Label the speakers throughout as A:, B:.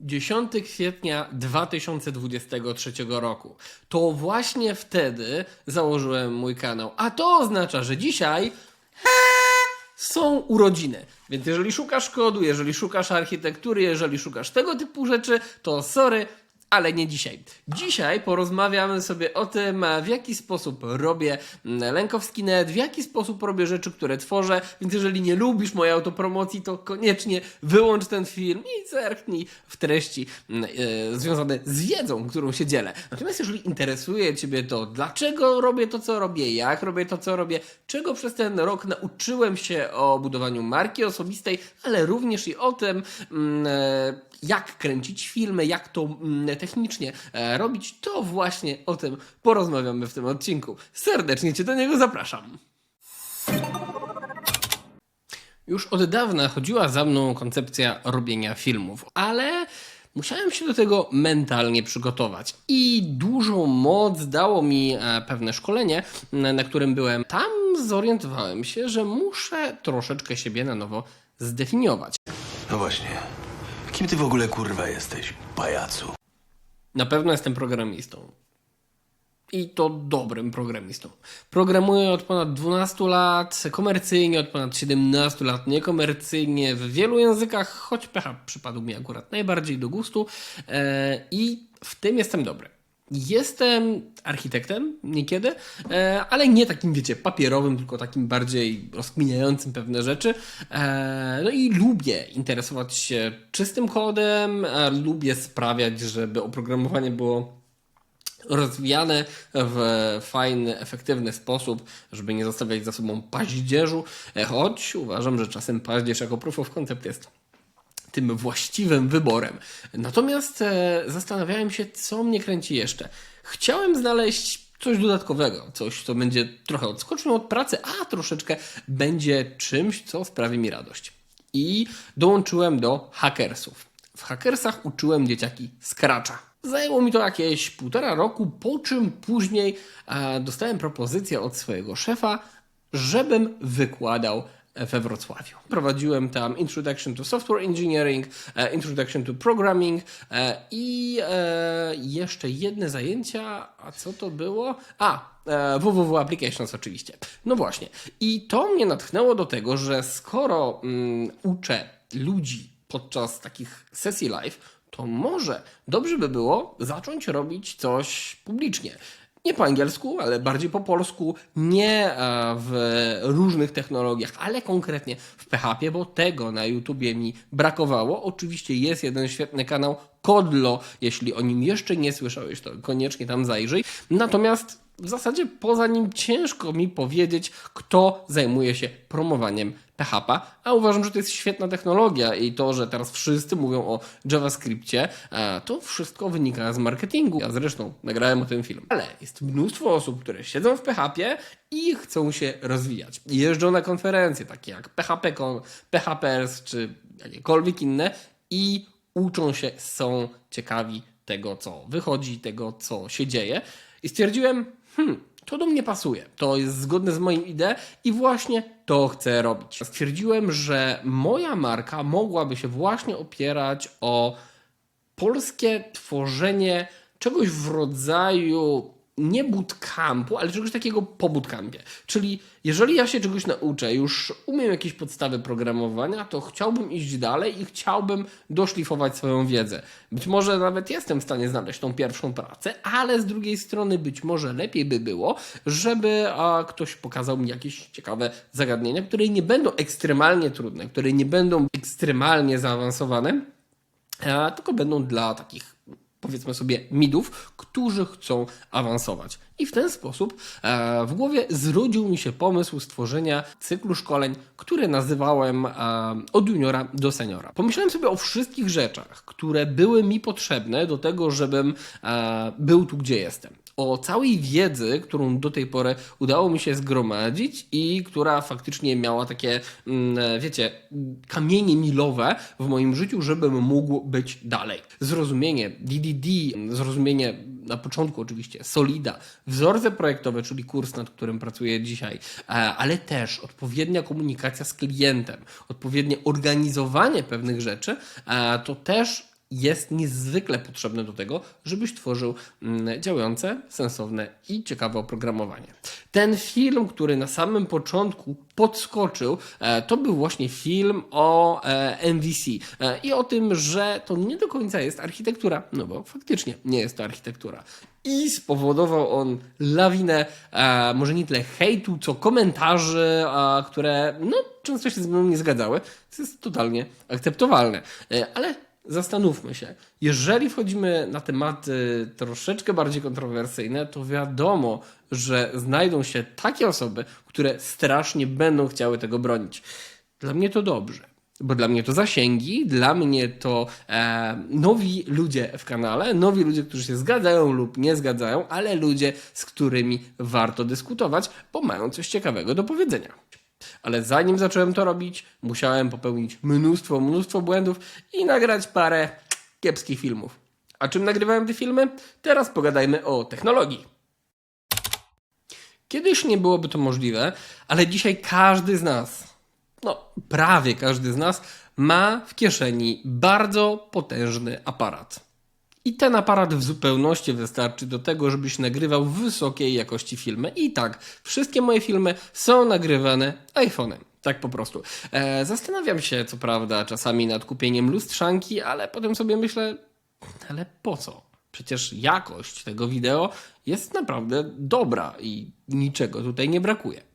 A: 10 kwietnia 2023 roku. To właśnie wtedy założyłem mój kanał. A to oznacza, że dzisiaj są urodziny. Więc jeżeli szukasz kodu, jeżeli szukasz architektury, jeżeli szukasz tego typu rzeczy, to sorry, ale nie dzisiaj. Dzisiaj porozmawiamy sobie o tym, w jaki sposób robię mm, Lenkowski.net, w jaki sposób robię rzeczy, które tworzę, więc jeżeli nie lubisz mojej autopromocji, to koniecznie wyłącz ten film i zerknij w treści e, związane z wiedzą, którą się dzielę. Natomiast jeżeli interesuje Ciebie to, dlaczego robię to, co robię, jak robię to, co robię, czego przez ten rok nauczyłem się o budowaniu marki osobistej, ale również i o tym, e, jak kręcić filmy, jak to technicznie e, robić, to właśnie o tym porozmawiamy w tym odcinku. Serdecznie Cię do niego zapraszam. Już od dawna chodziła za mną koncepcja robienia filmów, ale musiałem się do tego mentalnie przygotować. I dużą moc dało mi e, pewne szkolenie, na którym byłem. Tam zorientowałem się, że muszę troszeczkę siebie na nowo zdefiniować.
B: No właśnie. Kim ty w ogóle kurwa jesteś, pajacu?
A: Na pewno jestem programistą. I to dobrym programistą. Programuję od ponad 12 lat, komercyjnie od ponad 17 lat, niekomercyjnie, w wielu językach, choć PHP przypadł mi akurat najbardziej do gustu e, i w tym jestem dobry. Jestem architektem niekiedy, e, ale nie takim, wiecie, papierowym, tylko takim bardziej rozkminiającym pewne rzeczy. E, no i lubię interesować się czystym kodem, lubię sprawiać, żeby oprogramowanie było rozwijane w fajny, efektywny sposób, żeby nie zostawiać za sobą paździerzu, e, choć uważam, że czasem paździerz jako proof of concept jest tym właściwym wyborem. Natomiast e, zastanawiałem się, co mnie kręci jeszcze. Chciałem znaleźć coś dodatkowego, coś, co będzie trochę odskocznią od pracy, a troszeczkę będzie czymś, co sprawi mi radość. I dołączyłem do hackersów. W hackersach uczyłem dzieciaki Scratcha. Zajęło mi to jakieś półtora roku, po czym później e, dostałem propozycję od swojego szefa, żebym wykładał we Wrocławiu. Prowadziłem tam Introduction to Software Engineering, e, Introduction to Programming e, i e, jeszcze jedne zajęcia, a co to było? A, www Applications oczywiście. No właśnie. I to mnie natchnęło do tego, że skoro mm, uczę ludzi podczas takich sesji live, to może dobrze by było zacząć robić coś publicznie. Nie po angielsku, ale bardziej po polsku, nie e, w różnych technologiach, ale konkretnie w PHP, bo tego na YouTubie mi brakowało. Oczywiście jest jeden świetny kanał Kodlo, jeśli o nim jeszcze nie słyszałeś, to koniecznie tam zajrzyj. Natomiast w zasadzie poza nim ciężko mi powiedzieć, kto zajmuje się promowaniem PHP, a uważam, że to jest świetna technologia i to, że teraz wszyscy mówią o JavaScriptie, e, to wszystko wynika z marketingu. Ja zresztą nagrałem o tym film. Ale jest mnóstwo osób, które siedzą w PHP i chcą się rozwijać. Jeżdżą na konferencje takie jak PHP, PHPers czy jakiekolwiek inne i uczą się, są ciekawi tego, co wychodzi, tego, co się dzieje. I stwierdziłem, hmm, to do mnie pasuje, to jest zgodne z moim ideą i właśnie to chcę robić. Stwierdziłem, że moja marka mogłaby się właśnie opierać o polskie tworzenie czegoś w rodzaju nie bootcampu, ale czegoś takiego po bootcampie. Czyli jeżeli ja się czegoś nauczę, już umiem jakieś podstawy programowania, to chciałbym iść dalej i chciałbym doszlifować swoją wiedzę. Być może nawet jestem w stanie znaleźć tą pierwszą pracę, ale z drugiej strony być może lepiej by było, żeby a, ktoś pokazał mi jakieś ciekawe zagadnienia, które nie będą ekstremalnie trudne, które nie będą ekstremalnie zaawansowane, a, tylko będą dla takich powiedzmy sobie midów, którzy chcą awansować. I w ten sposób e, w głowie zrodził mi się pomysł stworzenia cyklu szkoleń, który nazywałem e, od juniora do seniora. Pomyślałem sobie o wszystkich rzeczach, które były mi potrzebne do tego, żebym e, był tu, gdzie jestem o całej wiedzy, którą do tej pory udało mi się zgromadzić i która faktycznie miała takie, mm, wiecie, kamienie milowe w moim życiu, żebym mógł być dalej. Zrozumienie DDD, zrozumienie na początku oczywiście Solida, wzorce projektowe, czyli kurs, nad którym pracuję dzisiaj, e, ale też odpowiednia komunikacja z klientem, odpowiednie organizowanie pewnych rzeczy, e, to też jest niezwykle potrzebne do tego, żebyś tworzył mm, działające, sensowne i ciekawe oprogramowanie. Ten film, który na samym początku podskoczył, e, to był właśnie film o e, MVC e, i o tym, że to nie do końca jest architektura, no bo faktycznie nie jest to architektura. I spowodował on lawinę, e, może nie tyle hejtu, co komentarzy, które no, często się ze mną nie zgadzały, co jest totalnie akceptowalne. E, ale zastanówmy się, jeżeli wchodzimy na tematy troszeczkę bardziej kontrowersyjne, to wiadomo, że znajdą się takie osoby, które strasznie będą chciały tego bronić. Dla mnie to dobrze. Bo dla mnie to zasięgi, dla mnie to e, nowi ludzie w kanale, nowi ludzie, którzy się zgadzają lub nie zgadzają, ale ludzie, z którymi warto dyskutować, bo mają coś ciekawego do powiedzenia. Ale zanim zacząłem to robić, musiałem popełnić mnóstwo, mnóstwo błędów i nagrać parę kiepskich filmów. A czym nagrywałem te filmy? Teraz pogadajmy o technologii. Kiedyś nie byłoby to możliwe, ale dzisiaj każdy z nas, no prawie każdy z nas, ma w kieszeni bardzo potężny aparat. I ten aparat w zupełności wystarczy do tego, żebyś nagrywał wysokiej jakości filmy. I tak, wszystkie moje filmy są nagrywane iPhone'em. Tak po prostu. E, zastanawiam się, co prawda, czasami nad kupieniem lustrzanki, ale potem sobie myślę, ale po co? Przecież jakość tego wideo jest naprawdę dobra i niczego tutaj nie brakuje.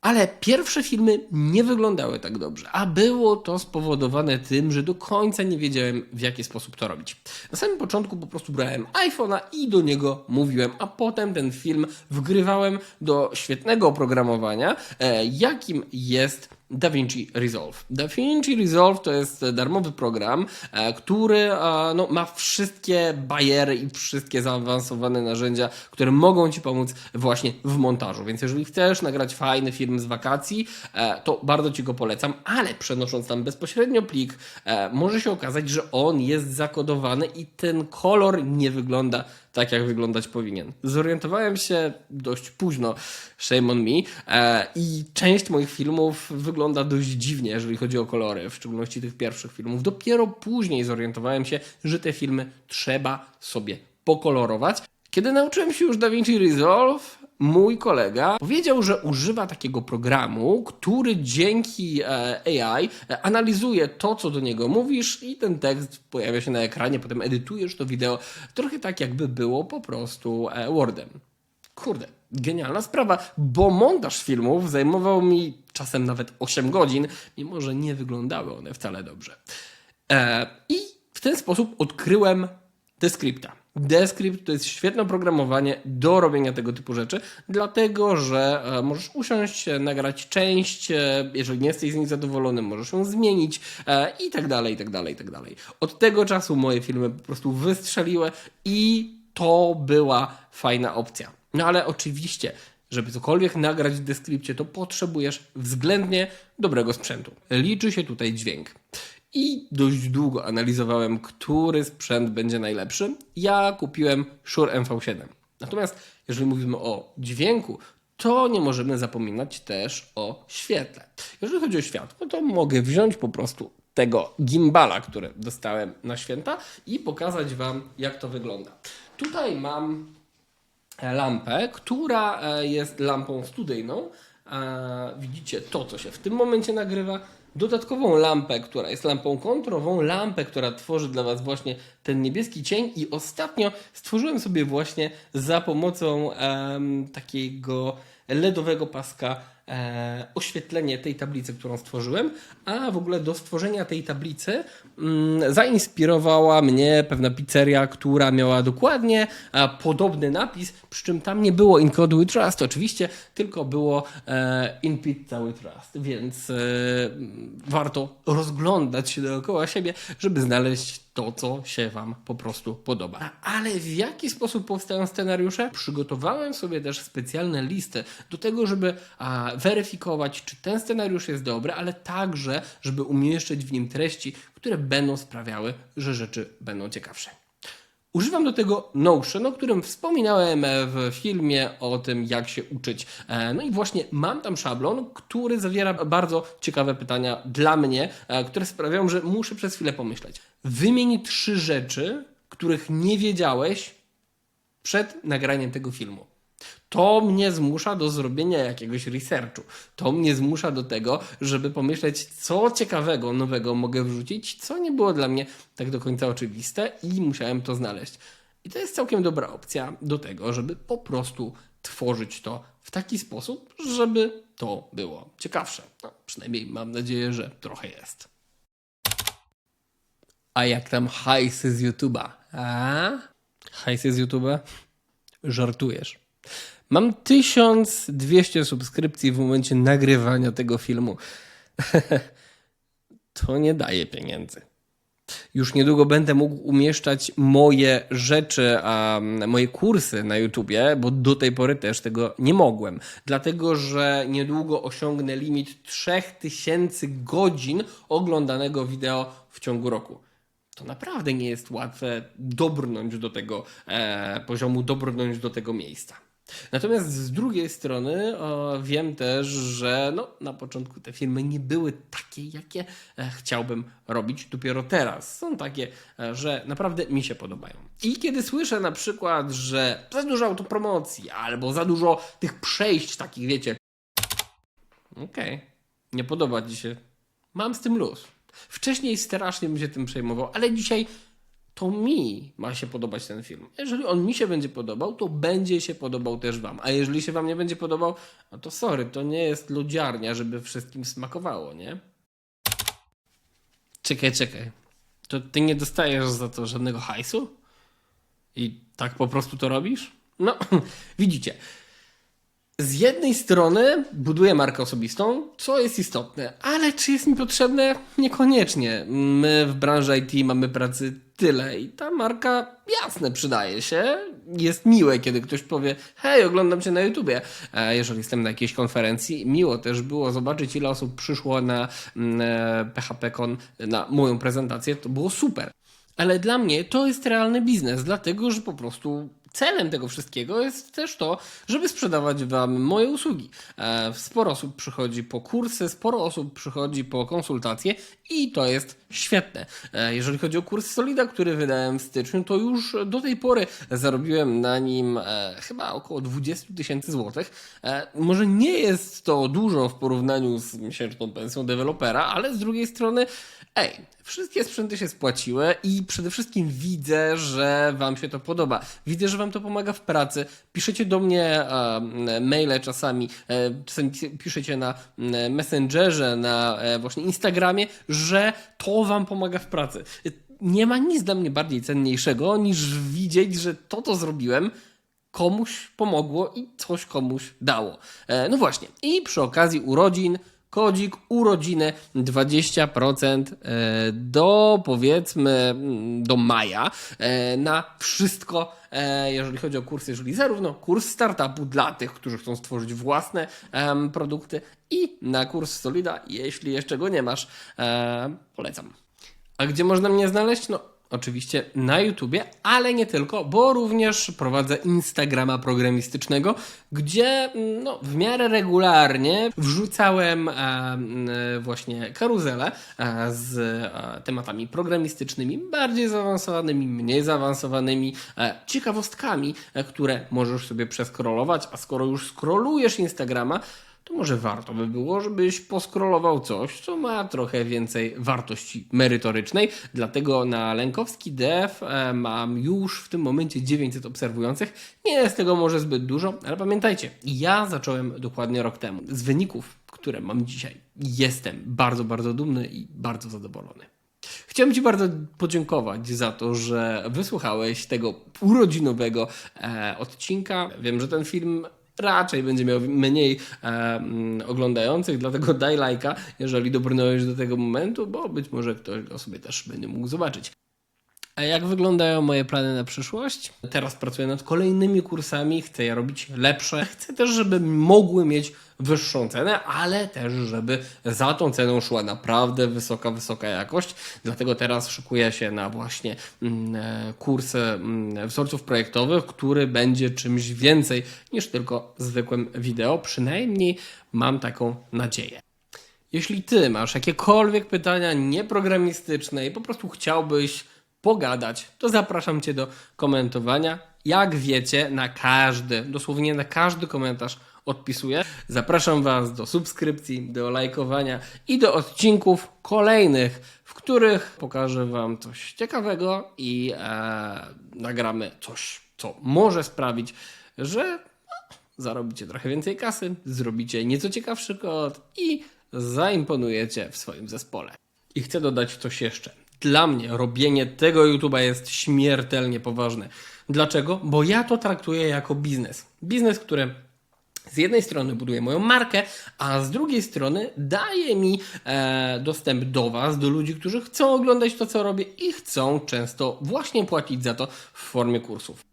A: Ale pierwsze filmy nie wyglądały tak dobrze, a było to spowodowane tym, że do końca nie wiedziałem w jaki sposób to robić. Na samym początku po prostu brałem iPhone'a i do niego mówiłem, a potem ten film wgrywałem do świetnego oprogramowania, e, jakim jest DaVinci Resolve. DaVinci Resolve to jest darmowy program, e, który e, no, ma wszystkie bariery i wszystkie zaawansowane narzędzia, które mogą Ci pomóc właśnie w montażu. Więc jeżeli chcesz nagrać fajny film z wakacji, e, to bardzo Ci go polecam, ale przenosząc tam bezpośrednio plik, może się okazać, że on jest zakodowany i ten kolor nie wygląda tak, jak wyglądać powinien. Zorientowałem się dość późno, shame on me, e, i część moich filmów wygląda dość dziwnie, jeżeli chodzi o kolory, w szczególności tych pierwszych filmów. Dopiero później zorientowałem się, że te filmy trzeba sobie pokolorować. Kiedy nauczyłem się już DaVinci Resolve, mój kolega powiedział, że używa takiego programu, który dzięki e, AI e, analizuje to, co do niego mówisz i ten tekst pojawia się na ekranie, potem edytujesz to wideo trochę tak, jakby było po prostu e, Wordem. Kurde, genialna sprawa, bo montaż filmów zajmował mi czasem nawet 8 godzin, mimo że nie wyglądały one wcale dobrze. I w ten sposób odkryłem Descripta. Descript to jest świetne oprogramowanie do robienia tego typu rzeczy, dlatego że e, możesz usiąść, e, nagrać część, e, jeżeli nie jesteś z niej zadowolony, możesz ją zmienić i tak dalej, i tak dalej, i tak dalej. Od tego czasu moje filmy po prostu wystrzeliły i to była fajna opcja. No ale oczywiście, żeby cokolwiek nagrać w Descripcie, to potrzebujesz względnie dobrego sprzętu. Liczy się tutaj dźwięk i dość długo analizowałem, który sprzęt będzie najlepszy. Ja kupiłem Shure MV7. Natomiast jeżeli mówimy o dźwięku, to nie możemy zapominać też o świetle. Jeżeli chodzi o światło, to mogę wziąć po prostu tego gimbala, który dostałem na święta i pokazać Wam, jak to wygląda. Tutaj mam lampę, która e, jest lampą studyjną. Widzicie to, co się w tym momencie nagrywa dodatkową lampę, która jest lampą kontrową, lampę, która tworzy dla Was właśnie ten niebieski cień. I ostatnio stworzyłem sobie właśnie za pomocą um, takiego LEDowego paska oświetlenie tej tablicy, którą stworzyłem, a w ogóle do stworzenia tej tablicy mm, zainspirowała mnie pewna pizzeria, która miała dokładnie e, podobny napis, przy czym tam nie było In Code We Trust oczywiście, tylko było e, In Pizza We Trust, więc e, warto rozglądać się dookoła siebie, żeby znaleźć to, co się Wam po prostu podoba. Ale w jaki sposób powstają scenariusze? Przygotowałem sobie też specjalne listy do tego, żeby a, weryfikować, czy ten scenariusz jest dobry, ale także, żeby umieszczać w nim treści, które będą sprawiały, że rzeczy będą ciekawsze. Używam do tego Notion, o którym wspominałem e, w filmie o tym, jak się uczyć. E, No i właśnie mam tam szablon, który zawiera bardzo ciekawe pytania dla mnie, e, które sprawiają, że muszę przez chwilę pomyśleć. Wymień trzy rzeczy, których nie wiedziałeś przed nagraniem tego filmu. To mnie zmusza do zrobienia jakiegoś researchu. To mnie zmusza do tego, żeby pomyśleć, co ciekawego, nowego mogę wrzucić, co nie było dla mnie tak do końca oczywiste i musiałem to znaleźć. I to jest całkiem dobra opcja do tego, żeby po prostu tworzyć to w taki sposób, żeby to było ciekawsze. No, przynajmniej mam nadzieję, że trochę jest. A jak tam hajsy z YouTube'a? A? Hajsy z YouTube'a? Żartujesz. Mam 1200 subskrypcji w momencie nagrywania tego filmu. to nie daje pieniędzy. Już niedługo będę mógł umieszczać moje rzeczy, a moje kursy na YouTubie, bo do tej pory też tego nie mogłem. Dlatego, że niedługo osiągnę limit 3000 godzin oglądanego wideo w ciągu roku to naprawdę nie jest łatwe dobrnąć do tego e, poziomu, dobrnąć do tego miejsca. Natomiast z drugiej strony o, wiem też, że no, na początku te filmy nie były takie, jakie e, chciałbym robić dopiero teraz. Są takie, e, że naprawdę mi się podobają. I kiedy słyszę na przykład, że za dużo autopromocji albo za dużo tych przejść takich, wiecie, okej, nie podoba ci się, mam z tym luz. Wcześniej strasznie bym się tym przejmował, ale dzisiaj to mi ma się podobać ten film. Jeżeli on mi się będzie podobał, to będzie się podobał też wam. A jeżeli się wam nie będzie podobał, no to sorry, to nie jest lodziarnia, żeby wszystkim smakowało, nie? Czekaj, czekaj. To ty nie dostajesz za to żadnego hajsu? I tak po prostu to robisz? No, widzicie. Z jednej strony buduję markę osobistą, co jest istotne, ale czy jest mi potrzebne? Niekoniecznie. My w branży IT mamy pracy tyle i ta marka jasne przydaje się. Jest miłe, kiedy ktoś powie: Hej, oglądam cię na YouTubie. E, Jeżeli jestem na jakiejś konferencji, miło też było zobaczyć, ile osób przyszło na mm, e, PHP-Con na moją prezentację. To było super. Ale dla mnie to jest realny biznes, dlatego że po prostu celem tego wszystkiego jest też to, żeby sprzedawać Wam moje usługi. E, Sporo osób przychodzi po kursy, sporo osób przychodzi po konsultacje i to jest świetne. E, Jeżeli chodzi o kurs Solida, który wydałem w styczniu, to już do tej pory zarobiłem na nim e, chyba około 20 tysięcy złotych. Może nie jest to dużo w porównaniu z miesięczną pensją dewelopera, ale z drugiej strony, ej, wszystkie sprzęty się spłaciły i przede wszystkim widzę, że Wam się to podoba. Widzę, że Wam to pomaga w pracy. Piszecie do mnie e, maile czasami, e, czasami pis- piszecie na Messengerze, na e, właśnie Instagramie, że to Wam pomaga w pracy. Nie ma nic dla mnie bardziej cenniejszego niż widzieć, że to, co zrobiłem, komuś pomogło i coś komuś dało. E, no właśnie. I przy okazji urodzin, kodzik urodziny 20% e, do powiedzmy mm, do maja e, na wszystko, e, jeżeli chodzi o kursy, jeżeli zarówno kurs startupu dla tych, którzy chcą stworzyć własne produkty i na kurs Solida, jeśli jeszcze go nie masz, polecam. A gdzie można mnie znaleźć? No, oczywiście na YouTubie, ale nie tylko, bo również prowadzę Instagrama programistycznego, gdzie mm, no, w miarę regularnie wrzucałem e, właśnie karuzelę e, z e, tematami programistycznymi, bardziej zaawansowanymi, mniej zaawansowanymi, e, ciekawostkami, e, które możesz sobie przeskrolować, a skoro już skrolujesz Instagrama, to może warto by było, żebyś poskrolował coś, co ma trochę więcej wartości merytorycznej. Dlatego na Lękowski Dev e, mam już w tym momencie 900 obserwujących. Nie jest tego może zbyt dużo, ale pamiętajcie, ja zacząłem dokładnie rok temu. Z wyników, które mam dzisiaj, jestem bardzo, bardzo dumny i bardzo zadowolony. Chciałem Ci bardzo podziękować za to, że wysłuchałeś tego urodzinowego e, odcinka. Wiem, że ten film raczej będzie miał mniej e, mm, oglądających, dlatego daj lajka, jeżeli dobrnąłeś do tego momentu, bo być może ktoś go sobie też będzie mógł zobaczyć. A jak wyglądają moje plany na przyszłość? Teraz pracuję nad kolejnymi kursami, chcę je robić lepsze. Chcę też, żeby mogły mieć wyższą cenę, ale też, żeby za tą ceną szła naprawdę wysoka, wysoka jakość. Dlatego teraz szykuję się na właśnie mm, e, kurs mm, wzorców projektowych, który będzie czymś więcej niż tylko zwykłym wideo. Przynajmniej mam taką nadzieję. Jeśli ty masz jakiekolwiek pytania nieprogramistyczne i po prostu chciałbyś pogadać, to zapraszam cię do komentowania. Jak wiecie, na każdy, dosłownie na każdy komentarz odpisuję. Zapraszam was do subskrypcji, do lajkowania i do odcinków kolejnych, w których pokażę wam coś ciekawego i e, nagramy coś, co może sprawić, że zarobicie trochę więcej kasy, zrobicie nieco ciekawszy kod i zaimponujecie w swoim zespole. I chcę dodać coś jeszcze. Dla mnie robienie tego YouTube'a jest śmiertelnie poważne. Dlaczego? Bo ja to traktuję jako biznes. Biznes, który z jednej strony buduje moją markę, a z drugiej strony daje mi e, dostęp do Was, do ludzi, którzy chcą oglądać to, co robię i chcą często właśnie płacić za to w formie kursów.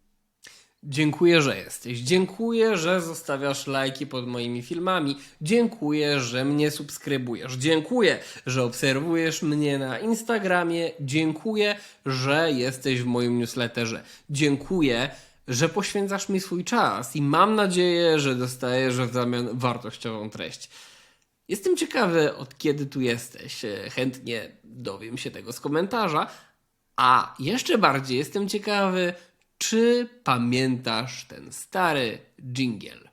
A: Dziękuję, że jesteś. Dziękuję, że zostawiasz lajki pod moimi filmami. Dziękuję, że mnie subskrybujesz. Dziękuję, że obserwujesz mnie na Instagramie. Dziękuję, że jesteś w moim newsletterze. Dziękuję, że poświęcasz mi swój czas i mam nadzieję, że dostajesz w zamian wartościową treść. Jestem ciekawy, od kiedy tu jesteś. Chętnie dowiem się tego z komentarza. A jeszcze bardziej jestem ciekawy, czy pamiętasz ten stary dżingiel?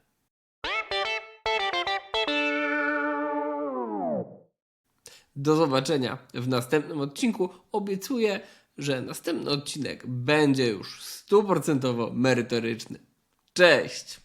A: Do zobaczenia w następnym odcinku. Obiecuję, że następny odcinek będzie już stuprocentowo merytoryczny. Cześć!